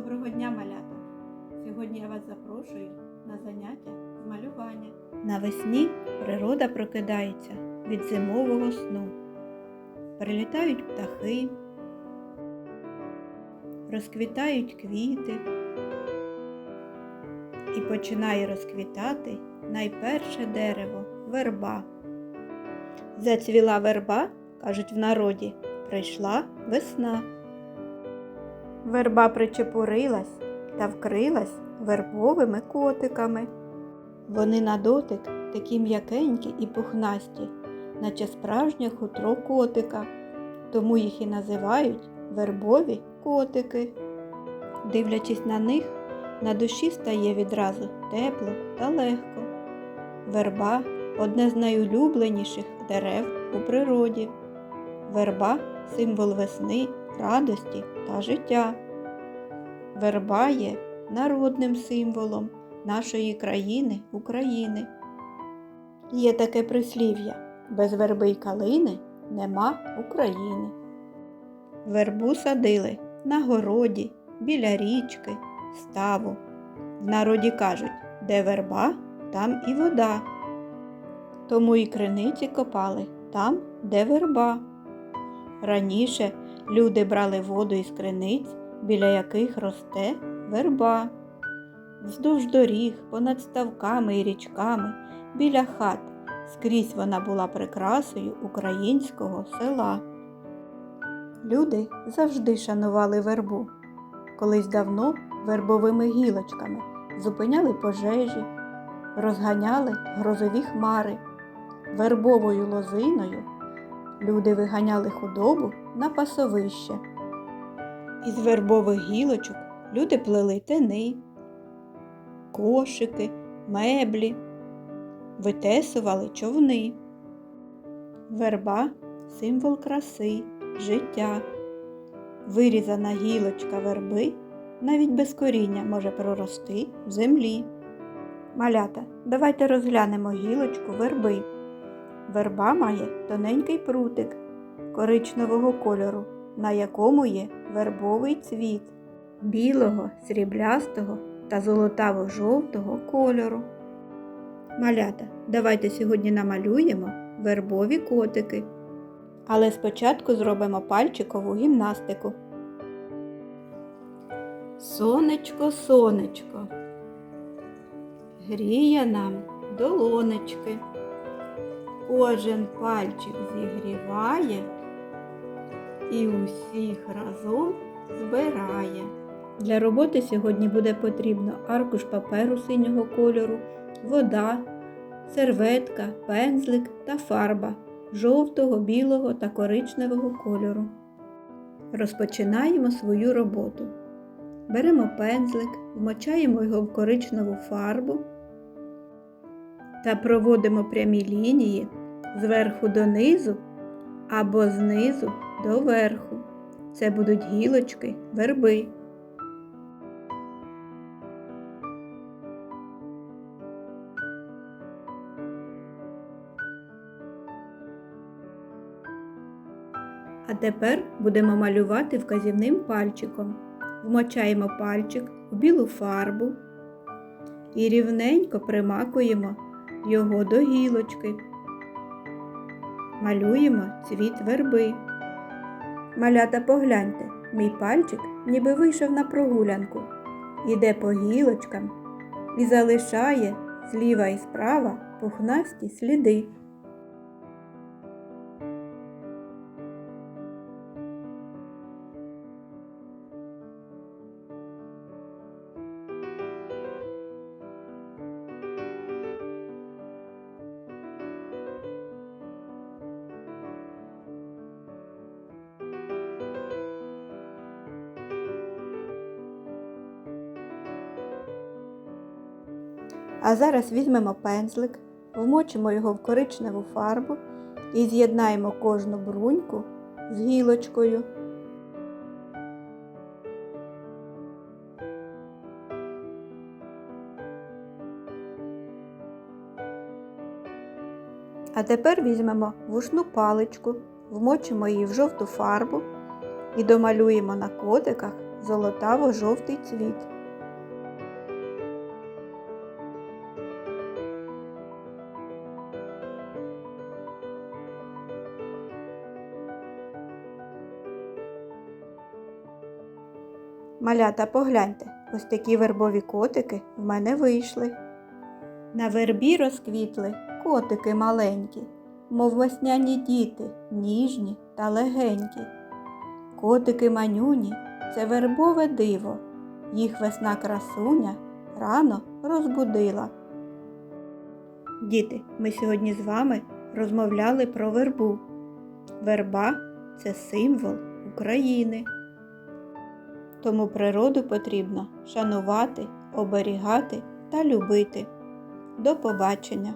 Доброго дня, малята! Сьогодні я вас запрошую на заняття з малювання. Навесні природа прокидається від зимового сну. Прилітають птахи, розквітають квіти і починає розквітати найперше дерево верба. Зацвіла верба, кажуть в народі, прийшла весна. Верба причепурилась та вкрилась вербовими котиками. Вони на дотик такі м'якенькі і пухнасті, наче справжнє хутро котика, тому їх і називають вербові котики. Дивлячись на них, на душі стає відразу тепло та легко. Верба одне з найулюбленіших дерев у природі. Верба символ весни, радості та життя. Верба є народним символом нашої країни України. Є таке прислів'я без верби й калини нема України. Вербу садили на городі, біля річки, ставу. В народі кажуть, де верба, там і вода. Тому і криниці копали там, де верба. Раніше люди брали воду із криниць, біля яких росте верба. Вздовж доріг, понад ставками і річками, біля хат, скрізь вона була прикрасою українського села. Люди завжди шанували вербу. Колись давно вербовими гілочками зупиняли пожежі, розганяли грозові хмари. Вербовою лозиною люди виганяли худобу на пасовище. Із вербових гілочок люди плели тени, кошики, меблі, витесували човни. Верба символ краси, життя. Вирізана гілочка верби навіть без коріння може прорости в землі. Малята, давайте розглянемо гілочку верби. Верба має тоненький прутик коричневого кольору, на якому є вербовий цвіт білого, сріблястого та золотаво-жовтого кольору. Малята, давайте сьогодні намалюємо вербові котики. Але спочатку зробимо пальчикову гімнастику. Сонечко, сонечко, гріє нам долонечки. Кожен пальчик зігріває і усіх разом збирає. Для роботи сьогодні буде потрібно аркуш паперу синього кольору, вода, серветка, пензлик та фарба жовтого, білого та коричневого кольору. Розпочинаємо свою роботу. Беремо пензлик, вмочаємо його в коричневу фарбу та проводимо прямі лінії зверху донизу або знизу до верху. Це будуть гілочки верби. А тепер будемо малювати вказівним пальчиком. Вмочаємо пальчик у білу фарбу і рівненько примакуємо його до гілочки. Малюємо цвіт верби. Малята погляньте, мій пальчик ніби вийшов на прогулянку, іде по гілочкам і залишає зліва і справа пухнасті сліди. А зараз візьмемо пензлик, вмочимо його в коричневу фарбу і з'єднаємо кожну бруньку з гілочкою. А тепер візьмемо вушну паличку, вмочимо її в жовту фарбу і домалюємо на котиках золотаво-жовтий цвіт. Малята, погляньте, ось такі вербові котики в мене вийшли. На вербі розквітли котики маленькі, мов весняні діти, ніжні та легенькі. Котики манюні це вербове диво, їх весна красуня рано розбудила. Діти, ми сьогодні з вами розмовляли про вербу. Верба це символ України. Тому природу потрібно шанувати, оберігати та любити. До побачення!